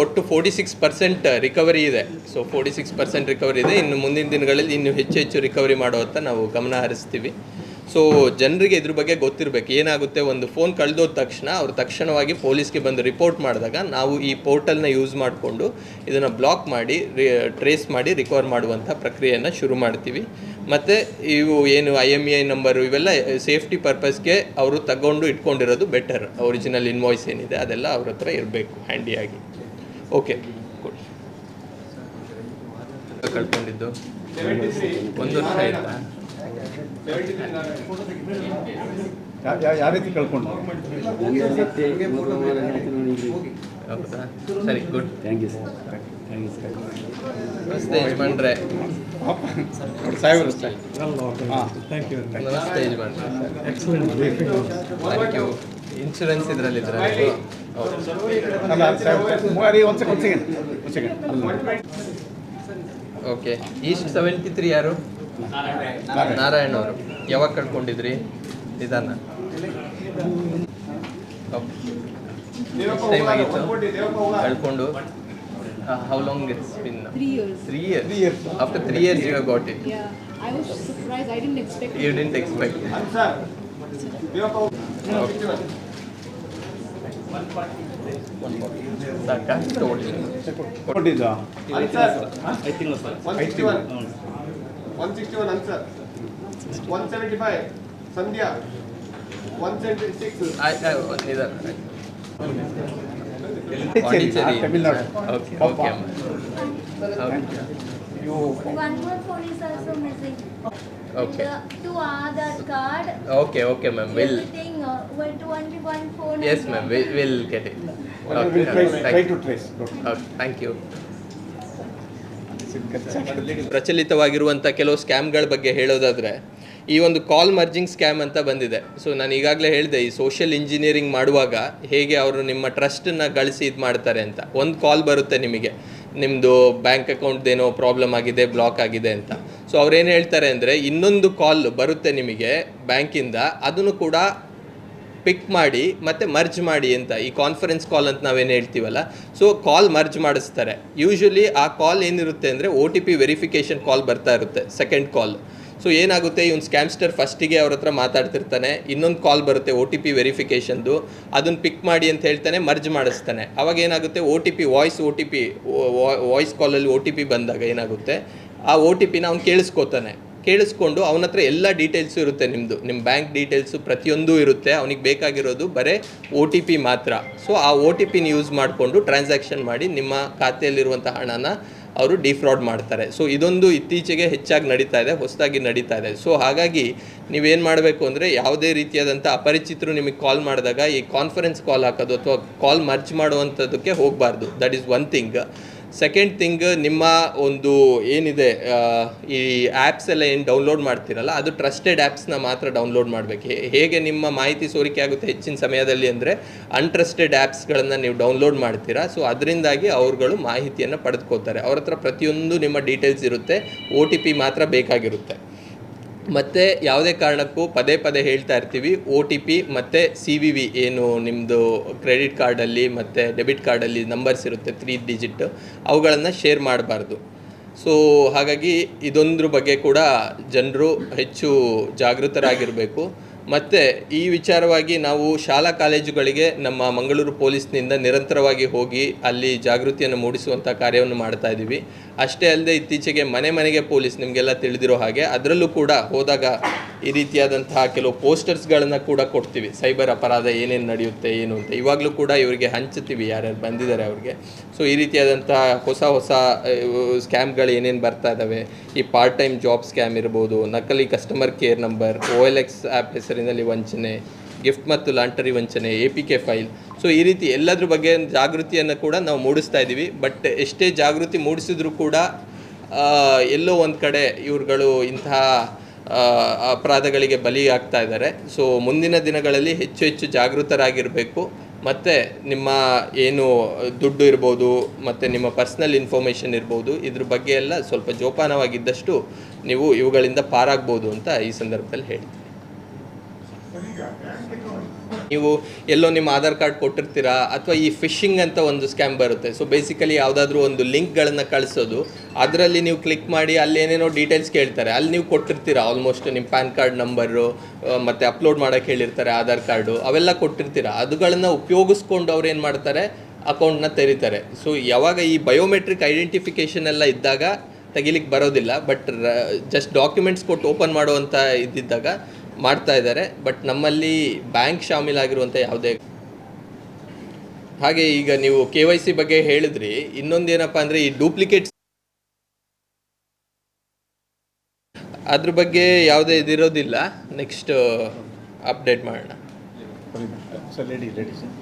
ಒಟ್ಟು forty six percent recovery ಇದೆ. So forty six percent recovery ಇದೆ. ಇನ್ನು ಮುಂದಿನ ದಿನಗಳಲ್ಲಿ ಇನ್ನು ಹೆಚ್ಚು ಹೆಚ್ಚು ರಿಕವರಿ ಮಾಡುವಂತ ನಾವು ಗಮನ ಹರಿಸ್ತೀವಿ. ಸೊ ಜನರಿಗೆ ಇದ್ರ ಬಗ್ಗೆ ಗೊತ್ತಿರಬೇಕು. ಏನಾಗುತ್ತೆ? ಒಂದು ಫೋನ್ ಕಳೆದೋದ ತಕ್ಷಣ ಅವ್ರು ತಕ್ಷಣವಾಗಿ ಪೊಲೀಸ್ಗೆ ಬಂದು ರಿಪೋರ್ಟ್ ಮಾಡಿದಾಗ ನಾವು ಈ ಪೋರ್ಟಲ್ನ ಯೂಸ್ ಮಾಡಿಕೊಂಡು ಇದನ್ನು ಬ್ಲಾಕ್ ಮಾಡಿ ಟ್ರೇಸ್ ಮಾಡಿ ರಿಕವರ್ ಮಾಡುವಂಥ ಪ್ರಕ್ರಿಯೆಯನ್ನು ಶುರು ಮಾಡ್ತೀವಿ. ಮತ್ತು ಇವು ಏನು ಐ ಎಂ ಐ ನಂಬರು ಇವೆಲ್ಲ ಸೇಫ್ಟಿ ಪರ್ಪಸ್ಗೆ ಅವರು ತಗೊಂಡು ಇಟ್ಕೊಂಡಿರೋದು ಬೆಟರ್ ಒರಿಜಿನಲ್ ಇನ್ವಾಯ್ಸ್ ಏನಿದೆ ಅದೆಲ್ಲ ಅವ್ರ ಹತ್ರ ಇರಬೇಕು ಹ್ಯಾಂಡಿಯಾಗಿ ಓಕೆ ಕೊಡಿ. ಕಳ್ಕೊಂಡಿದ್ದು. ಒಂದು ವರ್ಷ ಆಯ್ತಾ? ಯಾ- ಯಾ- ಯಾವ ರೀತಿ ಕಳ್ಕೊಂಡು ಹೌದಾ? ಸರಿ good. Thank you sir thank you sir ನಮಸ್ತೆ ಯಜಮಾನ್ರೆ. ಸಾಹೇಬರು ಯು ನಮಸ್ತೆ ಯಜಮಾನ್ರೆ. ಥ್ಯಾಂಕ್ ಯು ಇನ್ಶೂರೆನ್ಸ್ ಇದರಲ್ಲಿ. ಓಕೆ ಈಸ್ಟ್ ಸೆವೆಂಟಿ ತ್ರೀ ಯಾರು? ನಾರಾಯಣ. ಅವರು. ಯಾವಾಗ ಕಳ್ಕೊಂಡಿದ್ರಿ ನಿಧಾನ? ಟೈಮ್ ಆಗಿತ್ತು. ಕಳ್ಕೊಂಡು. How long it's been three years three years after three years you got it I was surprised. I didn't expect one sixty one one sixty one answer one seventy five Sandhya one seventy six ಆಯ್ತು ನಿಧಾನ ಪಾಂಡಿಚೇರಿ, ಪಾಂಡಿಚೇರಿ ಆ, Tamil Nadu. Okay ಪಾಪ. Okay You One more phone is also missing. Okay. The two Aadhaar card. Okay okay ma'am will Everything. Uh, well, to only one phone. Okay try, try to trace. ಪ್ರಚಲಿತವಾಗಿರುವಂಥ ಕೆಲವು ಸ್ಕ್ಯಾಮ್ಗಳ ಬಗ್ಗೆ ಹೇಳೋದಾದರೆ ಈ ಒಂದು ಕಾಲ್ ಮರ್ಜಿಂಗ್ ಸ್ಕ್ಯಾಮ್ ಅಂತ ಬಂದಿದೆ so ನಾನು ಈಗಾಗಲೇ ಹೇಳಿದೆ ಈ ಸೋಷಿಯಲ್ ಇಂಜಿನಿಯರಿಂಗ್ ಮಾಡುವಾಗ ಹೇಗೆ ಅವರು ನಿಮ್ಮ ಟ್ರಸ್ಟನ್ನು ಗಳಿಸಿ ಇದು ಮಾಡ್ತಾರೆ ಅಂತ ಒಂದು ಕಾಲ್ ಬರುತ್ತೆ ನಿಮಗೆ ನಿಮ್ಮದು ಬ್ಯಾಂಕ್ ಅಕೌಂಟ್ದೇನೋ ಪ್ರಾಬ್ಲಮ್ ಆಗಿದೆ ಬ್ಲಾಕ್ ಆಗಿದೆ ಅಂತ ಸೊ ಅವ್ರೇನು ಹೇಳ್ತಾರೆ ಅಂದರೆ, ಇನ್ನೊಂದು ಕಾಲ್ ಬರುತ್ತೆ ನಿಮಗೆ ಬ್ಯಾಂಕಿಂದ, ಅದನ್ನು ಕೂಡ ಪಿಕ್ ಮಾಡಿ ಮತ್ತೆ ಮರ್ಜ್ ಮಾಡಿ ಅಂತ, ಈ ಕಾನ್ಫರೆನ್ಸ್ ಕಾಲ್ ಅಂತ ನಾವೇನು ಹೇಳ್ತೀವಲ್ಲ? ಸೊ ಕಾಲ್ ಮರ್ಜ್ ಮಾಡಿಸ್ತಾರೆ. ಯೂಶ್ವಲಿ ಆ ಕಾಲ್ ಏನಿರುತ್ತೆ ಅಂದರೆ O T P verification call ಬರ್ತಾ ಇರುತ್ತೆ ಸೆಕೆಂಡ್ ಕಾಲ್ ಸೊ ಏನಾಗುತ್ತೆ? ಇವ್ನು ಸ್ಕ್ಯಾಮ್ಸ್ಟರ್ ಫಸ್ಟಿಗೆ ಅವ್ರ ಹತ್ರ ಮಾತಾಡ್ತಿರ್ತಾನೆ, ಇನ್ನೊಂದು ಕಾಲ್ ಬರುತ್ತೆ ಒ ಟಿ ಪಿ ವೆರಿಫಿಕೇಷನ್ದು ಅದನ್ನು ಪಿಕ್ ಮಾಡಿ ಅಂತ ಹೇಳ್ತಾನೆ ಮರ್ಜ್ ಮಾಡಿಸ್ತಾನೆ. ಅವಾಗ ಏನಾಗುತ್ತೆ? O T P voice O T P voice ಕಾಲಲ್ಲಿ ಓ ಟಿ ಪಿ ಬಂದಾಗ ಏನಾಗುತ್ತೆ? ಆ ಒ ಟಿ ಪಿನ ಅವ್ನು ಕೇಳಿಸ್ಕೊತಾನೆ. ಕೇಳಿಸ್ಕೊಂಡು ಅವನ ಹತ್ರ ಎಲ್ಲ ಡೀಟೇಲ್ಸು ಇರುತ್ತೆ ನಿಮ್ಮದು ನಿಮ್ಮ ಬ್ಯಾಂಕ್ ಡೀಟೇಲ್ಸು ಪ್ರತಿಯೊಂದೂ ಇರುತ್ತೆ. ಅವನಿಗೆ ಬೇಕಾಗಿರೋದು ಬರೀ ಒ ಟಿ ಪಿ ಮಾತ್ರ. ಸೊ ಆ ಒ ಟಿ ಪಿನ ಯೂಸ್ ಮಾಡಿಕೊಂಡು ಟ್ರಾನ್ಸಾಕ್ಷನ್ ಮಾಡಿ ನಿಮ್ಮ ಖಾತೆಯಲ್ಲಿರುವಂಥ ಹಣನ ಅವರು ಡಿಫ್ರಾಡ್ ಮಾಡ್ತಾರೆ. ಸೊ ಇದೊಂದು ಇತ್ತೀಚೆಗೆ ಹೆಚ್ಚಾಗಿ ನಡೀತಾ ಇದೆ, ಹೊಸದಾಗಿ ನಡೀತಾ ಇದೆ. ಸೊ ಹಾಗಾಗಿ ನೀವೇನು ಮಾಡಬೇಕು ಅಂದರೆ ಯಾವುದೇ ರೀತಿಯಾದಂಥ ಅಪರಿಚಿತರು ನಿಮಗೆ ಕಾಲ್ ಮಾಡಿದಾಗ ಈ ಕಾನ್ಫರೆನ್ಸ್ ಕಾಲ್ ಹಾಕೋದು ಅಥವಾ ಕಾಲ್ ಮರ್ಜ್ ಮಾಡುವಂಥದ್ದಕ್ಕೆ ಹೋಗಬಾರ್ದು. That is one thing second thing ನಿಮ್ಮ ಒಂದು ಏನಿದೆ ಈ ಆ್ಯಪ್ಸ್ ಎಲ್ಲ ಏನು ಡೌನ್ಲೋಡ್ ಮಾಡ್ತೀರಲ್ಲ, ಅದು ಟ್ರಸ್ಟೆಡ್ ಆ್ಯಪ್ಸ್ನ ಮಾತ್ರ ಡೌನ್ಲೋಡ್ ಮಾಡಬೇಕು. ಹೇಗೆ ನಿಮ್ಮ ಮಾಹಿತಿ ಸೋರಿಕೆ ಆಗುತ್ತೆ ಹೆಚ್ಚಿನ ಸಮಯದಲ್ಲಿ ಅಂದರೆ ಅನ್ಟ್ರಸ್ಟೆಡ್ ಆ್ಯಪ್ಸ್ಗಳನ್ನು ನೀವು ಡೌನ್ಲೋಡ್ ಮಾಡ್ತೀರಾ. ಸೊ ಅದರಿಂದಾಗಿ ಅವರುಗಳು ಮಾಹಿತಿಯನ್ನು ಪಡೆದುಕೋತಾರೆ ಅವ್ರ ಹತ್ರ ಪ್ರತಿಯೊಂದು ನಿಮ್ಮ ಡೀಟೇಲ್ಸ್ ಇರುತ್ತೆ. ಒ ಟಿ ಪಿ ಮಾತ್ರ ಬೇಕಾಗಿರುತ್ತೆ. ಮತ್ತು ಯಾವುದೇ ಕಾರಣಕ್ಕೂ ಪದೇ ಪದೇ ಹೇಳ್ತಾ ಇರ್ತೀವಿ. ಒ ಟಿ ಪಿ ಮತ್ತು ಸಿ ವಿ ವಿ ಏನು ನಿಮ್ಮದು ಕ್ರೆಡಿಟ್ ಕಾರ್ಡಲ್ಲಿ ಮತ್ತು ಡೆಬಿಟ್ ಕಾರ್ಡಲ್ಲಿ ನಂಬರ್ಸ್ ಇರುತ್ತೆ ತ್ರೀ ಡಿಜಿಟ್ ಅವುಗಳನ್ನು ಶೇರ್ ಮಾಡಬಾರ್ದು. ಸೊ ಹಾಗಾಗಿ ಇದೊಂದ್ರ ಬಗ್ಗೆ ಕೂಡ ಜನರು ಹೆಚ್ಚು ಜಾಗೃತರಾಗಿರಬೇಕು. ಮತ್ತು ಈ ವಿಚಾರವಾಗಿ ನಾವು ಶಾಲಾ ಕಾಲೇಜುಗಳಿಗೆ ನಮ್ಮ ಮಂಗಳೂರು ಪೊಲೀಸ್ನಿಂದ ನಿರಂತರವಾಗಿ ಹೋಗಿ ಅಲ್ಲಿ ಜಾಗೃತಿಯನ್ನು ಮೂಡಿಸುವಂಥ ಕಾರ್ಯವನ್ನು ಮಾಡ್ತಾ ಇದ್ದೀವಿ ಅಷ್ಟೇ ಅಲ್ಲದೆ ಇತ್ತೀಚೆಗೆ ಮನೆ ಮನೆಗೆ ಪೊಲೀಸ್ ನಿಮಗೆಲ್ಲ ತಿಳಿದಿರೋ ಹಾಗೆ ಅದರಲ್ಲೂ ಕೂಡ ಹೋದಾಗ ಈ ರೀತಿಯಾದಂತಹ ಕೆಲವು ಪೋಸ್ಟರ್ಸ್ಗಳನ್ನು ಕೂಡ ಕೊಡ್ತೀವಿ. ಸೈಬರ್ ಅಪರಾಧ ಏನೇನು ನಡೆಯುತ್ತೆ, ಏನು ಅಂತ. ಇವಾಗಲೂ ಕೂಡ ಇವರಿಗೆ ಹಂಚುತ್ತೀವಿ ಯಾರ್ಯಾರು ಬಂದಿದ್ದಾರೆ ಅವ್ರಿಗೆ. ಸೊ ಈ ರೀತಿಯಾದಂತಹ ಹೊಸ ಹೊಸ ಸ್ಕ್ಯಾಮ್ಗಳು ಏನೇನು ಬರ್ತಾ ಇದ್ದಾವೆ ಈ ಪಾರ್ಟ್ ಟೈಮ್ ಜಾಬ್ ಸ್ಕ್ಯಾಮ್ ಇರ್ಬೋದು, ನಕಲಿ customer care number, O L X app ಹೆಸರಿನಲ್ಲಿ ವಂಚನೆ ಗಿಫ್ಟ್ ಮತ್ತು ಲಾಂಟರಿ ವಂಚನೆ A P K file. So ಈ ರೀತಿ ಎಲ್ಲದ್ರ ಬಗ್ಗೆ ಜಾಗೃತಿಯನ್ನು ಕೂಡ ನಾವು ಮೂಡಿಸ್ತಾ ಇದ್ದೀವಿ ಬಟ್ ಎಷ್ಟೇ ಜಾಗೃತಿ ಮೂಡಿಸಿದ್ರೂ ಕೂಡ ಎಲ್ಲೋ ಒಂದು ಕಡೆ ಇವ್ರುಗಳು ಇಂತಹ ಅಪರಾಧಗಳಿಗೆ ಬಲಿಯಾಗ್ತಾ ಇದ್ದಾರೆ. ಸೊ ಮುಂದಿನ ದಿನಗಳಲ್ಲಿ ಹೆಚ್ಚು ಹೆಚ್ಚು ಜಾಗೃತರಾಗಿರಬೇಕು. ಮತ್ತು ನಿಮ್ಮ ಏನು ದುಡ್ಡು ಇರ್ಬೋದು, ಮತ್ತು ನಿಮ್ಮ ಪರ್ಸ್ನಲ್ ಇನ್ಫಾರ್ಮೇಷನ್ ಇರ್ಬೋದು, ಇದ್ರ ಬಗ್ಗೆ ಎಲ್ಲ ಸ್ವಲ್ಪ ಜೋಪಾನವಾಗಿದ್ದಷ್ಟು ನೀವು ಇವುಗಳಿಂದ ಪಾರಾಗ್ಬೋದು ಅಂತ ಈ ಸಂದರ್ಭದಲ್ಲಿ ಹೇಳಿ. ನೀವು ಎಲ್ಲೋ ನಿಮ್ಮ ಆಧಾರ್ ಕಾರ್ಡ್ ಕೊಟ್ಟಿರ್ತೀರಾ? ಅಥವಾ ಈ ಫಿಶಿಂಗ್ ಅಂತ ಒಂದು ಸ್ಕ್ಯಾಮ್ ಬರುತ್ತೆ. ಸೊ ಬೇಸಿಕಲಿ ಯಾವುದಾದ್ರೂ ಒಂದು ಲಿಂಕ್ಗಳನ್ನು ಕಳಿಸೋದು. ಅದರಲ್ಲಿ ನೀವು ಕ್ಲಿಕ್ ಮಾಡಿ ಅಲ್ಲಿ ಏನೇನೋ ಡೀಟೇಲ್ಸ್ ಕೇಳ್ತಾರೆ. ಅಲ್ಲಿ ನೀವು ಕೊಟ್ಟಿರ್ತೀರಾ? ಆಲ್ಮೋಸ್ಟ್ ನಿಮ್ಮ ಪ್ಯಾನ್ ಕಾರ್ಡ್ ನಂಬರು ಮತ್ತು ಅಪ್ಲೋಡ್ ಮಾಡೋಕ್ಕೆ ಹೇಳಿರ್ತಾರೆ ಆಧಾರ್ ಕಾರ್ಡು, ಅವೆಲ್ಲ ಕೊಟ್ಟಿರ್ತೀರಾ? ಅದುಗಳನ್ನು ಉಪಯೋಗಿಸ್ಕೊಂಡು ಅವ್ರು ಏನು ಮಾಡ್ತಾರೆ? ಅಕೌಂಟ್ನ ತೆರೀತಾರೆ. ಸೊ ಯಾವಾಗ ಈ ಬಯೋಮೆಟ್ರಿಕ್ ಐಡೆಂಟಿಫಿಕೇಷನ್ ಎಲ್ಲ ಇದ್ದಾಗ ತೆಗಿಲಿಕ್ಕೆ ಬರೋದಿಲ್ಲ. ಬಟ್ ಜಸ್ಟ್ ಡಾಕ್ಯುಮೆಂಟ್ಸ್ ಕೊಟ್ಟು ಓಪನ್ ಮಾಡುವಂಥ ಇದ್ದಿದ್ದಾಗ ಮಾಡ್ತಾ ಇದ್ದಾರೆ ಬಟ್ ನಮ್ಮಲ್ಲಿ ಬ್ಯಾಂಕ್ ಶಾಮೀಲಾಗಿರುವಂಥ ಯಾವುದೇ ಹಾಗೆ ಈಗ ನೀವು ಕೆ ಬಗ್ಗೆ ಹೇಳಿದ್ರಿ, ಇನ್ನೊಂದೇನಪ್ಪ ಅಂದರೆ ಈ ಡೂಪ್ಲಿಕೇಟ್ ಅದ್ರ ಬಗ್ಗೆ ಯಾವುದೇ ಇದಿರೋದಿಲ್ಲ. ನೆಕ್ಸ್ಟ್ ಅಪ್ಡೇಟ್ ಮಾಡೋಣ. Lady sir